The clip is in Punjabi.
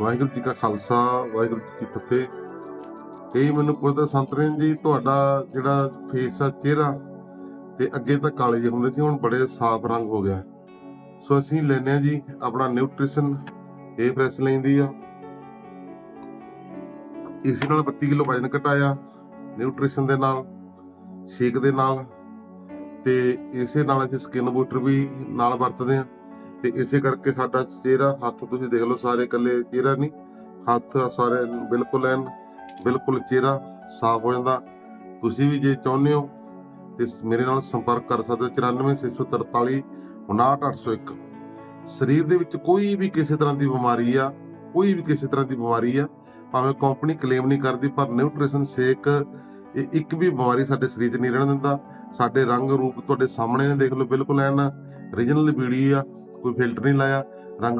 ਵਾਹਿਗੁਰੂ ਜੀ ਕਾ ਖਾਲਸਾ, ਵਾਹਿਗੁਰੂ ਜੀ ਕੀ ਫਤਿਹ। ਕਈ ਮੈਨੂੰ ਪੁੱਛਦਾ ਸੰਤਰੇ ਜੀ, ਤੁਹਾਡਾ ਜਿਹੜਾ ਫੇਸ ਆ, ਚਿਹਰਾ, ਤੇ ਅੱਗੇ ਤਾਂ ਕਾਲੇ ਜਿਹੇ ਹੁੰਦੇ ਸੀ, ਹੁਣ ਬੜੇ ਸਾਫ਼ ਰੰਗ ਹੋ ਗਿਆ। ਸੋ ਅਸੀਂ ਲੈਨੇ ਆ ਜੀ ਆਪਣਾ ਨਿਊਟ੍ਰੀਸ਼ਨ ਇਹ ਫਰੈਸ਼ ਲੈਂਦੀ ਆ। ਇਸ ਨਾਲ 32 ਕਿਲੋ ਵਜਨ ਘਟਾਇਆ ਨਿਊਟ੍ਰੀਸ਼ਨ ਦੇ ਨਾਲ ਸ਼ੇਕ ਦੇ ਨਾਲ, ਤੇ ਇਸੇ ਨਾਲ ਅਸੀਂ ਸਕਿਨ ਬੂਸਟਰ ਵੀ ਨਾਲ ਵਰਤਦੇ ਆ ਤੇ ਇਸੇ ਕਰਕੇ ਸਾਡਾ ਚਿਹਰਾ, ਹੱਥ ਤੁਸੀਂ ਦੇਖ ਲਓ ਸਾਰੇ ਇਕੱਲੇ ਚਿਹਰਾ ਨਹੀਂ, ਹੱਥ ਸਾਰੇ ਬਿਲਕੁਲ ਐਨ, ਬਿਲਕੁਲ ਚਿਹਰਾ ਸਾਫ਼ ਹੋ ਜਾਂਦਾ। ਤੁਸੀਂ ਵੀ ਜੇ ਚਾਹੁੰਦੇ ਹੋ ਤੇ ਮੇਰੇ ਨਾਲ ਸੰਪਰਕ ਕਰ ਸਕਦੇ ਹੋ 94643 59801 ਸਰੀਰ ਦੇ ਵਿੱਚ ਕੋਈ ਵੀ ਕਿਸੇ ਤਰ੍ਹਾਂ ਦੀ ਬਿਮਾਰੀ ਆ, ਕੋਈ ਵੀ ਕਿਸੇ ਤਰ੍ਹਾਂ ਦੀ ਬਿਮਾਰੀ ਆ, ਭਾਵੇਂ ਕੰਪਨੀ ਕਲੇਮ ਨਹੀਂ ਕਰਦੀ, ਪਰ ਨਿਊਟ੍ਰੀਸ਼ਨ ਸ਼ੇਕ, ਇਹ ਇੱਕ ਵੀ ਬਿਮਾਰੀ ਸਾਡੇ ਸਰੀਰ 'ਚ ਨਹੀਂ ਰਹਿਣ ਦਿੰਦਾ। ਸਾਡੇ ਰੰਗ ਰੂਪ ਤੁਹਾਡੇ ਸਾਹਮਣੇ ਨੇ, ਦੇਖ ਲਓ, ਬਿਲਕੁਲ ਐਨ ਰੀਜਨਲ ਬੀੜੀ ਆ ਕੋਈ ਫਿਲਟਰ ਨਹੀਂ ਲਾਇਆ ਰੰਗ